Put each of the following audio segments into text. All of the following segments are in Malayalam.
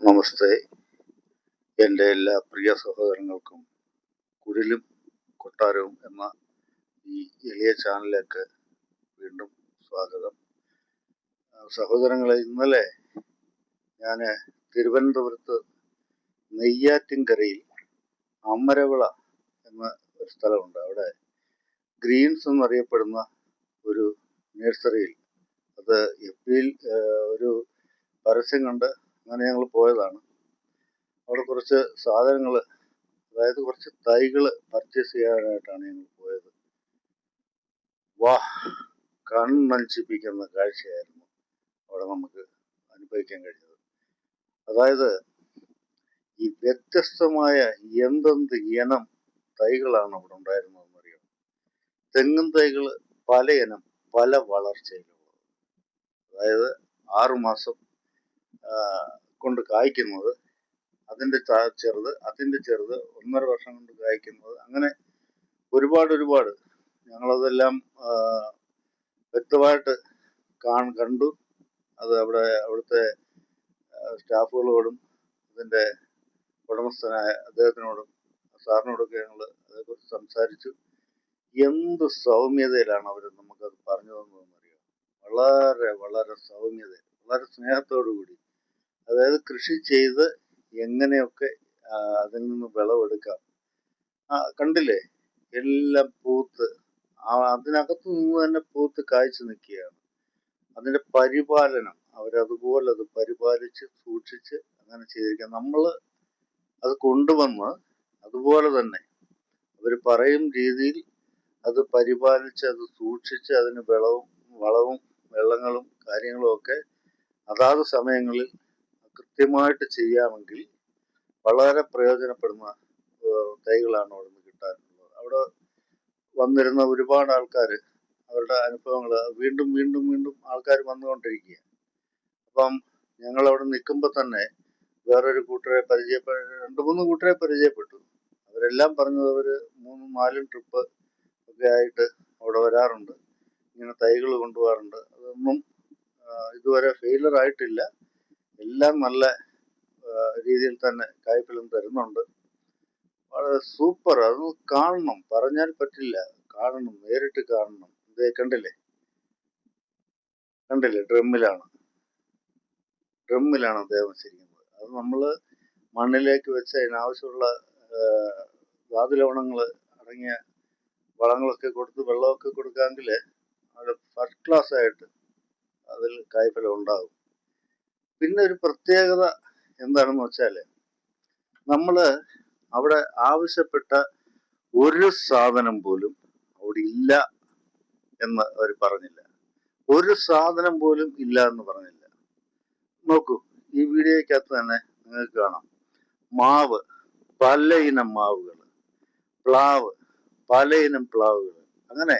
നമസ്തേ. എന്റെ എല്ലാ പ്രിയ സഹോദരങ്ങൾക്കും കുരിലും കൊട്ടാരവും എന്ന ഈ എളിയ ചാനലിലേക്ക് വീണ്ടും സ്വാഗതം. സഹോദരങ്ങളെ ഇന്നലെ ഞാൻ തിരുവനന്തപുരത്ത് നെയ്യാറ്റിൻകരയിൽ അമരവിള എന്ന ഒരു സ്ഥലമുണ്ട്. അവിടെ ഗ്രീൻസ് എന്നറിയപ്പെടുന്ന ഒരു നഴ്സറിയിൽ. അത് എപ്രിൽ ഒരു പരസ്യം കണ്ട് അങ്ങനെ ഞങ്ങൾ പോയതാണ്. അവിടെ കുറച്ച് സാധനങ്ങൾ അതായത് കുറച്ച് തൈകൾ പർച്ചേസ് ചെയ്യാനായിട്ടാണ് ഞങ്ങൾ പോയത്. വാ കണ്ണഞ്ചിപ്പിക്കുന്ന കാഴ്ചയായിരുന്നു അവിടെ നമുക്ക് അനുഭവിക്കാൻ കഴിഞ്ഞത്. അതായത് ഈ വ്യത്യസ്തമായ എന്തെന്ത് ഇനം തൈകളാണ് അവിടെ ഉണ്ടായിരുന്നതെന്ന് അറിയാം തെങ്ങും തൈകൾ പല ഇനം പല വളർച്ചയിലുള്ളത്. അതായത് ആറുമാസം കൊണ്ട് കായ്ക്കുന്നത് അതിന്റെ ചെറുത് അതിന്റെ ചെറുത് ഒന്നര വർഷം കൊണ്ട് കായ്ക്കുന്നത് അങ്ങനെ ഒരുപാട് ഒരുപാട് ഞങ്ങളതെല്ലാം വ്യക്തമായിട്ട് കാൺ കണ്ടു. അത് അവിടെ അവിടുത്തെ സ്റ്റാഫുകളോടും അതിന്റെ ഉടമസ്ഥനായ അദ്ദേഹത്തിനോടും സാറിനോടൊക്കെ ഞങ്ങൾ അതേക്കുറിച്ച് സംസാരിച്ചു. എന്ത് സൗമ്യതയിലാണ് അവർ നമുക്കത് പറഞ്ഞു തന്നതെന്നറിയാം വളരെ വളരെ സൗമ്യത വളരെ സ്നേഹത്തോടു കൂടി അതായത് കൃഷി ചെയ്ത് എങ്ങനെയൊക്കെ അതിൽ നിന്ന് വിളവെടുക്കാം. ആ കണ്ടില്ലേ? എല്ലാം പൂത്ത് അതിനകത്ത് നിന്ന് തന്നെ പൂത്ത് കായ്ച്ചു നിൽക്കുകയാണ്. അതിന്റെ പരിപാലനം അവരതുപോലെ അത് പരിപാലിച്ച് സൂക്ഷിച്ച് അങ്ങനെ ചെയ്തിരിക്കുക നമ്മൾ അത് കൊണ്ടുവന്ന് അതുപോലെ തന്നെ അവർ പറയും രീതിയിൽ അത് പരിപാലിച്ച് അത് സൂക്ഷിച്ച് അതിന് വിളവും വളവും വെള്ളങ്ങളും കാര്യങ്ങളും ഒക്കെ അതാത് സമയങ്ങളിൽ കൃത്യമായിട്ട് ചെയ്യാമെങ്കിൽ വളരെ പ്രയോജനപ്പെടുന്ന തൈകളാണ് അവിടെ നിന്ന് കിട്ടാനുള്ളത്. അവിടെ വന്നിരുന്ന ഒരുപാട് ആൾക്കാർ അവരുടെ അനുഭവങ്ങൾ വീണ്ടും വീണ്ടും വീണ്ടും ആൾക്കാർ വന്നുകൊണ്ടിരിക്കുക അപ്പം ഞങ്ങൾ അവിടെ നിൽക്കുമ്പോൾ തന്നെ വേറൊരു കൂട്ടരെ പരിചയപ്പെട്ട രണ്ട് മൂന്ന് കൂട്ടരെ പരിചയപ്പെട്ടു. അവരെല്ലാം പറഞ്ഞത് അവർ മൂന്നും നാലും ട്രിപ്പ് ഒക്കെ ആയിട്ട് അവിടെ വരാറുണ്ട്. ഇങ്ങനെ തൈകൾ കൊണ്ടുപോകാറുണ്ട്. അതൊന്നും ഇതുവരെ ഫെയിലർ ആയിട്ടില്ല എല്ലാം നല്ല രീതിയിൽ തന്നെ കായ്ഫലം തരുന്നുണ്ട്. വളരെ സൂപ്പർ. അത് കാണണം. പറഞ്ഞാൽ പറ്റില്ല. കാണണം. നേരിട്ട് കാണണം. ഇതേ കണ്ടില്ലേ? കണ്ടില്ലേ? ഡ്രമ്മിലാണ്. ഡ്രമ്മിലാണ് അദ്ദേഹം വെച്ചിരിക്കുന്നത്. അത് നമ്മൾ മണ്ണിലേക്ക് വെച്ച് അതിനാവശ്യമുള്ള വാതിലവണങ്ങൾ അടങ്ങിയ വളങ്ങളൊക്കെ കൊടുത്ത് വെള്ളമൊക്കെ കൊടുക്കാമെങ്കിൽ അത് ഫസ്റ്റ് ക്ലാസ് ആയിട്ട് അതിൽ കായ്ഫലം ഉണ്ടാകും. പിന്നെ ഒരു പ്രത്യേകത എന്താണെന്ന് വെച്ചാൽ നമ്മൾ അവിടെ ആവശ്യപ്പെട്ട ഒരു സാധനം പോലും അവിടെ ഇല്ല എന്ന് അവർ പറഞ്ഞില്ല. ഒരു സാധനം പോലും ഇല്ല എന്ന് പറഞ്ഞില്ല. നോക്കൂ ഈ വീഡിയോയ്ക്കകത്ത് തന്നെ നിങ്ങൾക്ക് കാണാം. മാവ് പല ഇനം മാവുകൾ പ്ലാവ് പല ഇനം പ്ലാവുകൾ അങ്ങനെ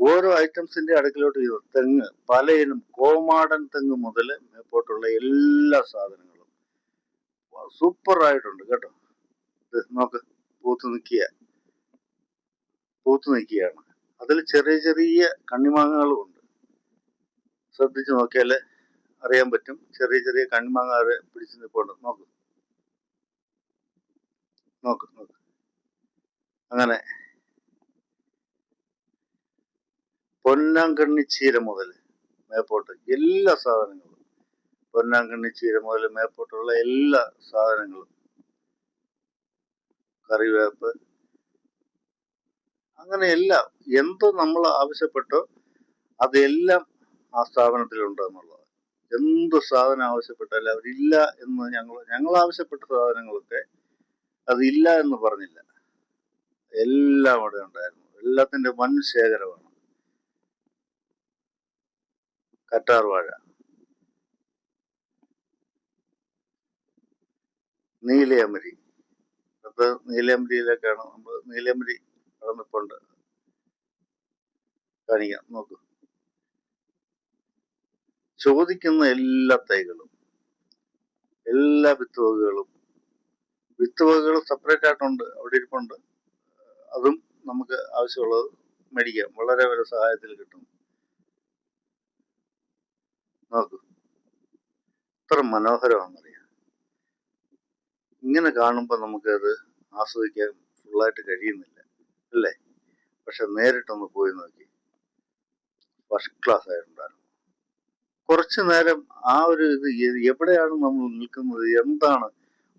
ഓരോ ഐറ്റംസിന്റെ അടുക്കിലോട്ട് ചെയ്തു തെങ്ങ് പലയിനും കോമാടൻ തെങ്ങ് മുതൽ മേപ്പോട്ടുള്ള എല്ലാ സാധനങ്ങളും. സൂപ്പർ ആയിട്ടുണ്ട് കേട്ടോ. ഇത് നോക്ക് പൂത്ത് നിൽക്കുക പൂത്ത് നിൽക്കുകയാണ് അതിൽ ചെറിയ ചെറിയ കണ്ണിമാങ്ങകളും ഉണ്ട്. ശ്രദ്ധിച്ചു നോക്കിയാൽ അറിയാൻ പറ്റും. ചെറിയ ചെറിയ കണ്ണിമാങ്ങ പിടിച്ച് നിൽപ്പുണ്ട് നോക്ക്. നോക്ക് നോക്ക്. അങ്ങനെ പൊന്നാങ്കണ്ണി ചീര മുതൽ മേപ്പോട്ട് എല്ലാ സാധനങ്ങളും. പൊന്നാങ്കണ്ണി ചീര മുതൽ മേപ്പോട്ടുള്ള എല്ലാ സാധനങ്ങളും. കറിവേപ്പ്. അങ്ങനെ എല്ലാം എന്ത് നമ്മൾ ആവശ്യപ്പെട്ടോ അതെല്ലാം ആ സ്ഥാപനത്തിലുണ്ട് എന്നുള്ളത്. എന്ത് സാധനം ആവശ്യപ്പെട്ടാലും അവരില്ല എന്ന് ഞങ്ങൾ ഞങ്ങൾ ആവശ്യപ്പെട്ട സാധനങ്ങളൊക്കെ അതില്ല എന്ന് പറഞ്ഞില്ല. എല്ലാം അവിടെ ഉണ്ടായിരുന്നു. എല്ലാത്തിന്റെ വൻ ശേഖരമാണ്. കറ്റാർ വാഴ നീലയമരി. അത് നീലയമരിയിലേക്കാണ് നമ്മൾ നീലയമരി കടന്നിപ്പോണ്ട്. കാണിക്കാം നോക്കൂ. ചോദിക്കുന്ന എല്ലാ തൈകളും എല്ലാ വിത്ത് വകകളും വിത്ത് വകകൾ സെപ്പറേറ്റ് ആയിട്ടുണ്ട് അവിടെ ഇരിപ്പുണ്ട്. അതും നമുക്ക് ആവശ്യമുള്ളത് മേടിക്കാം. വളരെ വളരെ സഹായത്തിൽ കിട്ടും. നോക്കൂ. എത്ര മനോഹരമാണെന്നറിയാം. ഇങ്ങനെ കാണുമ്പോൾ നമുക്കത് ആസ്വദിക്കാൻ ഫുള്ളായിട്ട് കഴിയുന്നില്ല അല്ലേ? പക്ഷെ നേരിട്ടൊന്ന് പോയി നോക്കി. ഫസ്റ്റ് ക്ലാസ് ആയിട്ടുണ്ടായിരുന്നു. കുറച്ചു നേരം ആ ഒരു ഇത് എവിടെയാണ് നമ്മൾ നിൽക്കുന്നത്? എന്താണ്?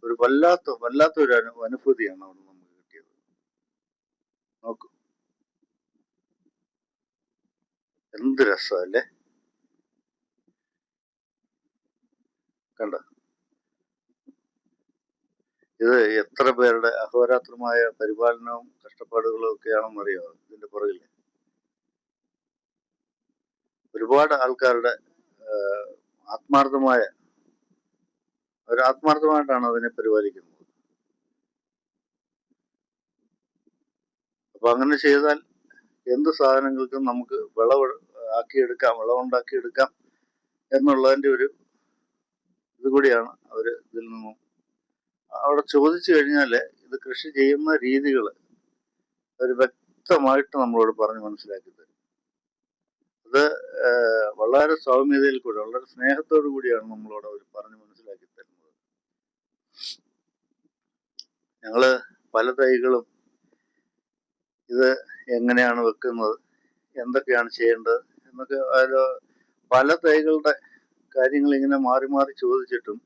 ഒരു വല്ലാത്ത വല്ലാത്ത ഒരു അനു അനുഭൂതിയാണ് അവിടെ നമുക്ക് കിട്ടിയത്. നോക്കൂ. എന്ത് രസമല്ലേ? കണ്ട ഇത് എത്ര പേരുടെ അഹോരാത്രമായ പരിപാലനവും കഷ്ടപ്പാടുകളും ഒക്കെയാണെന്ന് അറിയാം? ഇതിന്റെ പുറകിൽ ഒരുപാട് ആൾക്കാരുടെ ആത്മാർത്ഥമായ ഒരു ആത്മാർത്ഥമായിട്ടാണ് അതിനെ പരിപാലിക്കുന്നത്. അപ്പൊ അങ്ങനെ ചെയ്താൽ എന്ത് സാധനങ്ങൾക്കും നമുക്ക് വിളവ് ആക്കിയെടുക്കാം വിളവുണ്ടാക്കിയെടുക്കാം എന്നുള്ളതിന്റെ ഒരു ഇത് അവർ ഇതിൽ നിന്നും. അവിടെ ചോദിച്ചു കഴിഞ്ഞാൽ ഇത് കൃഷി ചെയ്യുന്ന രീതികൾ അവർ വ്യക്തമായിട്ട് നമ്മളോട് പറഞ്ഞ് മനസ്സിലാക്കി തരും. അത് വളരെ സൗമ്യതയിൽ കൂടി വളരെ സ്നേഹത്തോടു കൂടിയാണ് നമ്മളോട് അവർ പറഞ്ഞ് മനസ്സിലാക്കി തരുന്നത്. ഞങ്ങൾ പല തൈകളും ഇത് എങ്ങനെയാണ് വെക്കുന്നത് എന്തൊക്കെയാണ് ചെയ്യേണ്ടത് എന്നൊക്കെ പല തൈകളുടെ കാര്യങ്ങൾ ഇങ്ങനെ മാറി മാറി ചോദിച്ചിട്ടും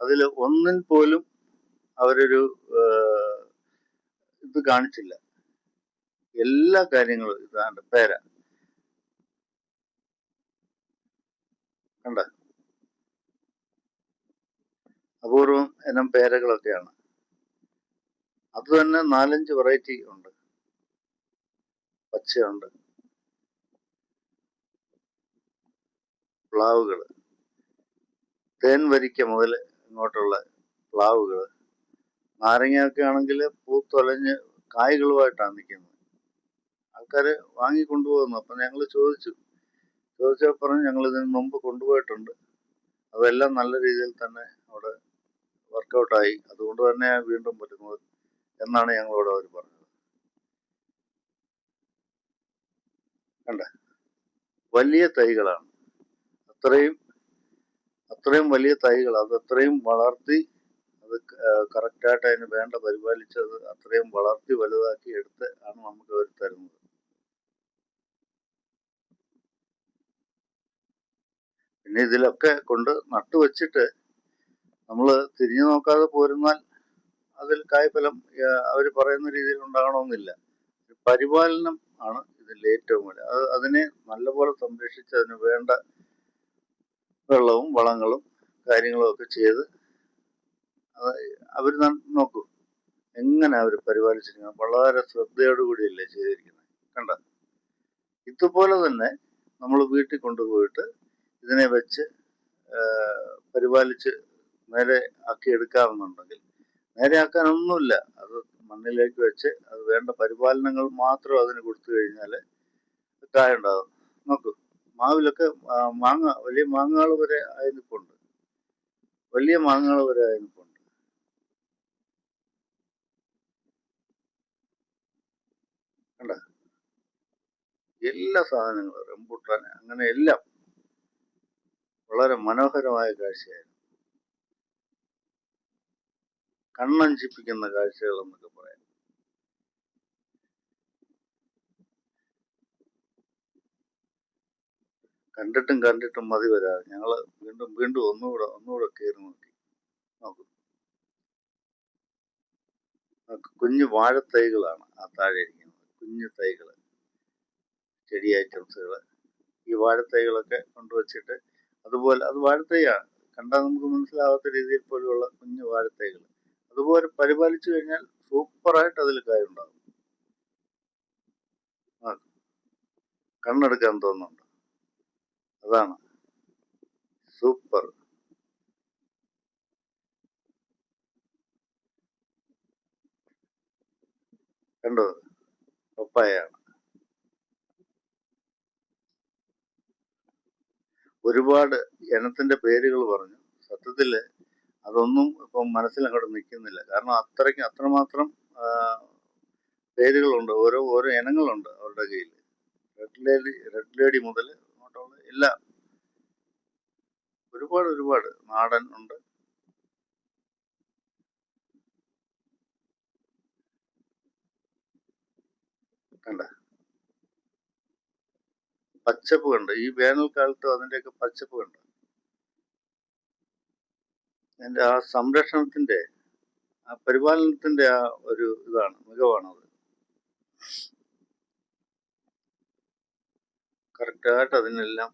അതിൽ ഒന്നിൽ പോലും അവരൊരു ഇത് കാണിച്ചില്ല. എല്ലാ കാര്യങ്ങളും ഇതാണ് പേര. കണ്ട? അപൂർവം ഇനം പേരകളൊക്കെയാണ്. അത് തന്നെ നാലഞ്ച് വെറൈറ്റി ഉണ്ട്. പച്ചയുണ്ട്. പ്ലാവുകൾ തേൻ വരിക്ക മുതൽ ഇങ്ങോട്ടുള്ള പ്ലാവുകൾ. നാരങ്ങയൊക്കെ ആണെങ്കിൽ പൂത്തൊലഞ്ഞ് കായ്കളുമായിട്ടാണ് നിൽക്കുന്നത്. ആൾക്കാർ വാങ്ങിക്കൊണ്ടുപോകുന്നു അപ്പൊ ഞങ്ങൾ ചോദിച്ചു. ചോദിച്ചാൽ പറഞ്ഞു ഞങ്ങൾ ഇതിന് മുമ്പ് കൊണ്ടുപോയിട്ടുണ്ട്. അതെല്ലാം നല്ല രീതിയിൽ തന്നെ അവിടെ വർക്കൗട്ടായി. അതുകൊണ്ട് തന്നെ വീണ്ടും പറ്റുന്നത് എന്നാണ് ഞങ്ങളോട് അവർ പറഞ്ഞത്. കണ്ട? വലിയ തൈകളാണ്. അത്രയും അത്രയും വലിയ തൈകൾ അത് അത്രയും വളർത്തി അത് കറക്റ്റായിട്ട് അതിന് വേണ്ട പരിപാലിച്ചത് അത്രയും വളർത്തി വലുതാക്കി എടുത്ത് ആണ് നമുക്ക് അവർ തരുന്നത്. പിന്നെ ഇതിലൊക്കെ കൊണ്ട് നട്ടുവെച്ചിട്ട് നമ്മൾ തിരിഞ്ഞു നോക്കാതെ പോരുന്നാൽ അതിൽ കായ്ഫലം അവർ പറയുന്ന രീതിയിൽ ഉണ്ടാകണമെന്നില്ല. പരിപാലനം ആണ് ഇതിൽ ഏറ്റവും വലിയ. അത് അതിനെ നല്ലപോലെ സംരക്ഷിച്ച് അതിന് വേണ്ട വെള്ളവും വളങ്ങളും കാര്യങ്ങളും ഒക്കെ ചെയ്ത് അവർ നോക്കും. എങ്ങനെ അവർ പരിപാലിച്ചിരിക്കുന്നത് വളരെ ശ്രദ്ധയോടുകൂടിയല്ലേ ചെയ്തിരിക്കുന്നത്. കണ്ട? ഇതുപോലെ തന്നെ നമ്മൾ വീട്ടിൽ കൊണ്ടുപോയിട്ട് ഇതിനെ വെച്ച് പരിപാലിച്ച് നേരെ ആക്കി എടുക്കാമെന്നുണ്ടെങ്കിൽ നേരെ ആക്കാനൊന്നുമില്ല. അത് മണ്ണിലേക്ക് വെച്ച് അത് വേണ്ട പരിപാലനങ്ങൾ മാത്രം അതിന് കൊടുത്തു കഴിഞ്ഞാൽ കായ ഉണ്ടാകും നോക്കൂ. മാവിലൊക്കെ മാങ്ങ വലിയ മാങ്ങകൾ വരെ ആയി വലിയ മാങ്ങകൾ വരെ ആയി നിൽപ്പുണ്ട് കണ്ട? എല്ലാ സാധനങ്ങളും റംബുട്ടാൻ അങ്ങനെ എല്ലാം വളരെ മനോഹരമായ കാഴ്ചയായിരുന്നു. കണ്ണഞ്ചിപ്പിക്കുന്ന കാഴ്ചകൾ എന്നൊക്കെ പറയാം കണ്ടിട്ടും കണ്ടിട്ടും മതി വരാതെ. ഞങ്ങൾ വീണ്ടും വീണ്ടും ഒന്നുകൂടെ ഒന്നുകൂടെ കയറി നോക്കി. നോക്കും. കുഞ്ഞു വാഴത്തൈകളാണ് ആ താഴെ ഇരിക്കുന്നത്. കുഞ്ഞു തൈകൾ ചെടി ഐറ്റംസുകൾ ഈ വാഴത്തൈകളൊക്കെ കൊണ്ടുവച്ചിട്ട് അതുപോലെ അത് വാഴത്തൈയാണ്. കണ്ടാൽ നമുക്ക് മനസ്സിലാവാത്ത രീതിയിൽ പോലെയുള്ള കുഞ്ഞു വാഴത്തൈകൾ അതുപോലെ പരിപാലിച്ചു കഴിഞ്ഞാൽ സൂപ്പറായിട്ട് അതിൽ കായുണ്ടാകും കണ്ണെടുക്കാൻ തോന്നുന്നുണ്ട്? അതാണ്. സൂപ്പർ. കണ്ടോ? പപ്പായാണ് ഒരുപാട് ഇനത്തിന്റെ പേരുകൾ പറഞ്ഞു. സത്യത്തിൽ അതൊന്നും ഇപ്പം മനസ്സിൽ അങ്ങോട്ട് നിൽക്കുന്നില്ല. കാരണം അത്രയ്ക്ക് അത്രമാത്രം പേരുകളുണ്ട്. ഓരോ ഓരോ ഇനങ്ങളുണ്ട് അവരുടെ കയ്യിൽ. റെഡ് ലേഡി റെഡ് ലേഡി മുതൽ എല്ലാം ഒരുപാട് ഒരുപാട് നാടൻ ഉണ്ട്. കണ്ട? പച്ചപ്പ് കണ്ട്? ഈ വേനൽക്കാലത്ത് അതിന്റെയൊക്കെ പച്ചപ്പ് കണ്ട്? അതിന്റെ ആ സംരക്ഷണത്തിന്റെ ആ പരിപാലനത്തിന്റെ ആ ഒരു ഇതാണ് മികവാണത്. കറക്റ്റായിട്ട് അതിനെല്ലാം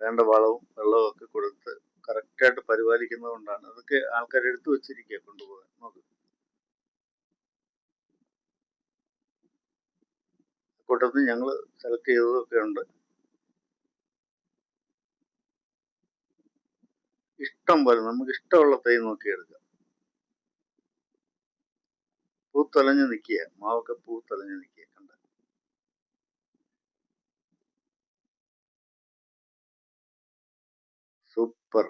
വേണ്ട വളവും വെള്ളവും ഒക്കെ കൊടുത്ത് കറക്റ്റായിട്ട് പരിപാലിക്കുന്നത് കൊണ്ടാണ്. അതൊക്കെ ആൾക്കാർ എടുത്തു വെച്ചിരിക്കുക കൊണ്ടുപോകാൻ. നോക്ക്. കൂട്ടത്തിൽ ഞങ്ങൾ സെലക്ട് ചെയ്തതൊക്കെ ഉണ്ട്. ഇഷ്ടം പോലെ നമുക്ക് ഇഷ്ടമുള്ള തൈ നോക്കി എടുക്കാം. പൂത്തൊലഞ്ഞ് നിൽക്കുക. മാവൊക്കെ പൂത്തൊലഞ്ഞ് നിൽക്കുക. കണ്ട സൂപ്പർ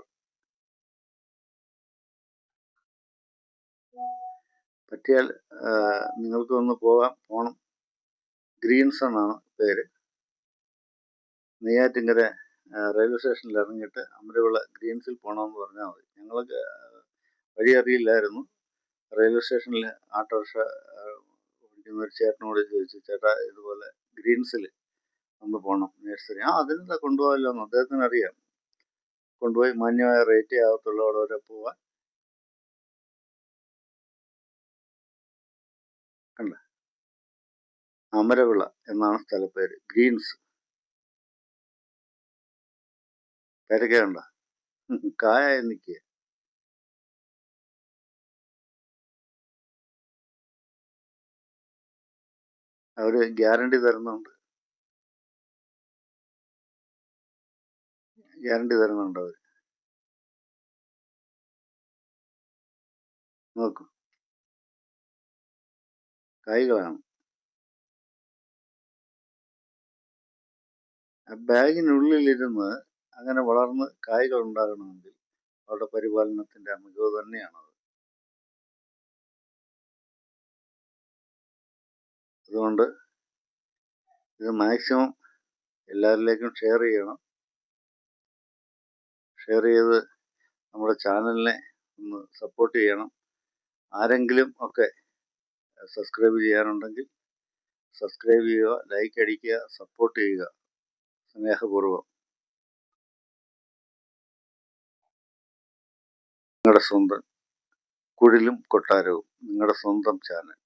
പറ്റിയാൽ നിങ്ങൾക്ക് ഒന്ന് പോകാം. പോണം. ഗ്രീൻസ് എന്നാണ് പേര്. നെയ്യാറ്റിങ്കര റെയിൽവേ സ്റ്റേഷനിൽ ഇറങ്ങിയിട്ട് അമരവിള ഗ്രീൻസിൽ പോകണമെന്ന് പറഞ്ഞാൽ മതി. ഞങ്ങൾക്ക് വഴി അറിയില്ലായിരുന്നു. റെയിൽവേ സ്റ്റേഷനിൽ ആട്ടോറിക്ഷ ഓടിക്കുന്ന ഒരു ചേട്ടനോട് ചോദിച്ചു ചേട്ടാ ഇതുപോലെ ഗ്രീൻസിൽ ഒന്ന് പോകണം നേഴ്സറി. ആ അതിനെന്താ കൊണ്ടുപോകാമല്ലോ അദ്ദേഹത്തിന് അറിയാം. കൊണ്ടുപോയി മാന്യമായ റേറ്റേ ആകത്തുള്ളൂ അവിടെ വരെ പോവാൻ. അമരവിള എന്നാണ് സ്ഥലപ്പേര് ഗ്രീൻസ്. പേരൊക്കെ ഉണ്ടോ കായ നിൽക്കുക അവർ ഗ്യാരണ്ടി തരുന്നുണ്ട്. ഗ്യാരണ്ടി തരുന്നുണ്ട് അവർ. നോക്കൂ. കായ്കളാണ് ബാഗിനുള്ളിലിരുന്ന് അങ്ങനെ വളർന്ന് കായ്കൾ ഉണ്ടാകണമെങ്കിൽ അവരുടെ പരിപാലനത്തിന്റെ മികവ് തന്നെയാണ് അതുകൊണ്ട് ഇത് മാക്സിമം എല്ലാവരിലേക്കും ഷെയർ ചെയ്യണം. ഷെയർ ചെയ്ത് നമ്മുടെ ചാനലിനെ ഒന്ന് സപ്പോർട്ട് ചെയ്യണം. ആരെങ്കിലും ഒക്കെ സബ്സ്ക്രൈബ് ചെയ്യാനുണ്ടെങ്കിൽ സബ്സ്ക്രൈബ് ചെയ്യുക ലൈക്ക് അടിക്കുക സപ്പോർട്ട് ചെയ്യുക. സ്നേഹപൂർവം. നിങ്ങളുടെ സ്വന്തം കുഴിലും കൊട്ടാരവും നിങ്ങളുടെ സ്വന്തം ചാനൽ.